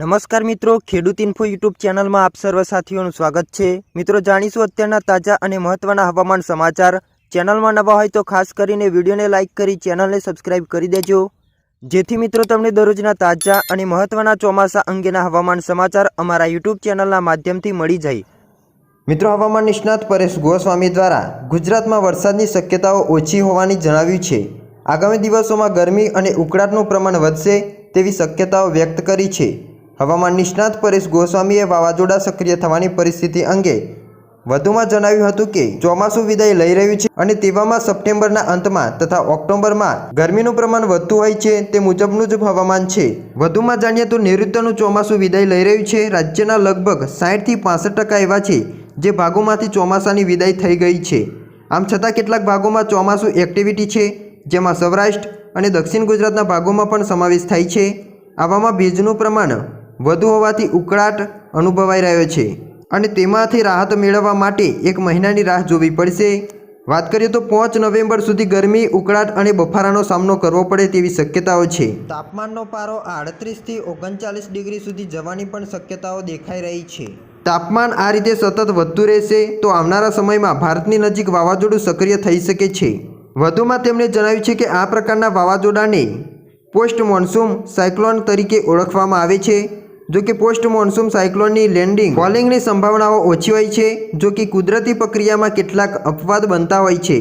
નમસ્કાર મિત્રો, ખેડૂત ઇન્ફો યુટ્યુબ ચેનલમાં આપ સર્વ સાથીઓનું સ્વાગત છે. મિત્રો, જાણીશું અત્યારના તાજા અને મહત્વના હવામાન સમાચાર. ચેનલમાં નવા હોય તો ખાસ કરીને વિડીયોને લાઇક કરી ચેનલને સબસ્ક્રાઇબ કરી દેજો. જેથી મિત્રો, તમને દરરોજના તાજા અને મહત્વના ચોમાસા અંગેના હવામાન સમાચાર અમારા યુટ્યુબ ચેનલના માધ્યમથી મળી જાય. મિત્રો, હવામાન નિષ્ણાત પરેશ ગોસ્વામી દ્વારા ગુજરાતમાં વરસાદની શક્યતાઓ ઓછી હોવાની જણાવ્યું છે. આગામી દિવસોમાં ગરમી અને ઉકળાટનું પ્રમાણ વધશે તેવી શક્યતાઓ વ્યક્ત કરી છે. હવામાન નિષ્ણાત પરેશ ગોસ્વામીએ વાવાઝોડા સક્રિય થવાની પરિસ્થિતિ અંગે વધુમાં જણાવ્યું હતું કે ચોમાસું વિદાય લઈ રહ્યું છે અને તેવામાં સપ્ટેમ્બરના અંતમાં તથા ઓક્ટોબરમાં ગરમીનું પ્રમાણ વધતું હોય છે તે મુજબનું જ હવામાન છે. વધુમાં જાણીએ તો નૈઋત્યનું ચોમાસું વિદાય લઈ રહ્યું છે. રાજ્યના લગભગ સાઠથી પાસઠ ટકા એવા છે જે ભાગોમાંથી ચોમાસાની વિદાય થઈ ગઈ છે. આમ છતાં કેટલાક ભાગોમાં ચોમાસું એક્ટિવિટી છે, જેમાં સૌરાષ્ટ્ર અને દક્ષિણ ગુજરાતના ભાગોમાં પણ સમાવેશ થાય છે. આવામાં ભેજનું પ્રમાણ વધુ હોવાથી ઉકળાટ અનુભવાઈ રહ્યો છે. અને તેમાંથી રાહત મેળવવા માટે એક મહિનાની રાહ જોવી પડશે. વાત કરીએ તો પાંચ નવેમ્બર સુધી ગરમી ઉકળાટ અને બફારાનો સામનો કરવો પડે તેવી શક્યતાઓ છે. તાપમાનનો પારો આડત્રીસથી ઓગણચાલીસ ડિગ્રી સુધી જવાની પણ શક્યતાઓ દેખાઈ રહી છે. તાપમાન આ રીતે સતત વધતું રહેશે તો આવનારા સમયમાં ભારતની નજીક વાવાઝોડું સક્રિય થઈ શકે છે. વધુમાં તેમણે જણાવ્યું છે કે આ પ્રકારના વાવાઝોડાને પોસ્ટ મોન્સૂન સાયક્લોન તરીકે ઓળખવામાં આવે છે. જો કે પોસ્ટ મોન્સૂન સાયક્લોનની લેન્ડિંગ ફોલિંગની સંભાવનાઓ ઓછી હોય છે, જો કે કુદરતી પ્રક્રિયામાં કેટલાક અપવાદ બનતા હોય છે.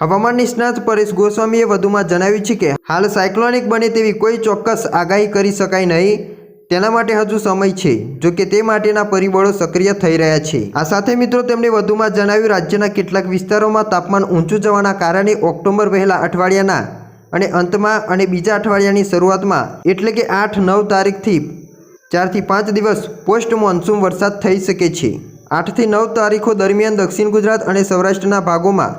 હવામાન નિષ્ણાત પરેશ ગોસ્વામીએ વધુમાં જણાવ્યું છે કે, હાલ સાયક્લોનિક બને તેવી કોઈ ચોક્કસ આગાહી કરી શકાય નહીં. તેના માટે હજુ સમય છે, જો કે તે માટેના પરિબળો સક્રિય થઈ રહ્યા છે. આ સાથે મિત્રો, તેમણે વધુમાં જણાવ્યું, રાજ્યના કેટલાક વિસ્તારોમાં તાપમાન ઊંચું જવાના કારણે ઓક્ટોબર પહેલા અઠવાડિયાના અને અંતમાં અને બીજા અઠવાડિયાની શરૂઆતમાં, એટલે કે આઠ નવ તારીખથી ચારથી પાંચ દિવસ પોસ્ટ મોન્સૂન વરસાદ થઈ શકે છે. આઠથી નવ તારીખો દરમિયાન દક્ષિણ ગુજરાત અને સૌરાષ્ટ્રના ભાગોમાં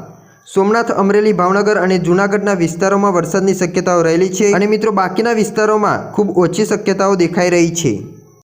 સોમનાથ, અમરેલી, ભાવનગર અને જૂનાગઢના વિસ્તારોમાં વરસાદની શક્યતાઓ રહેલી છે અને મિત્રો બાકીના વિસ્તારોમાં ખૂબ ઓછી શક્યતાઓ દેખાઈ રહી છે.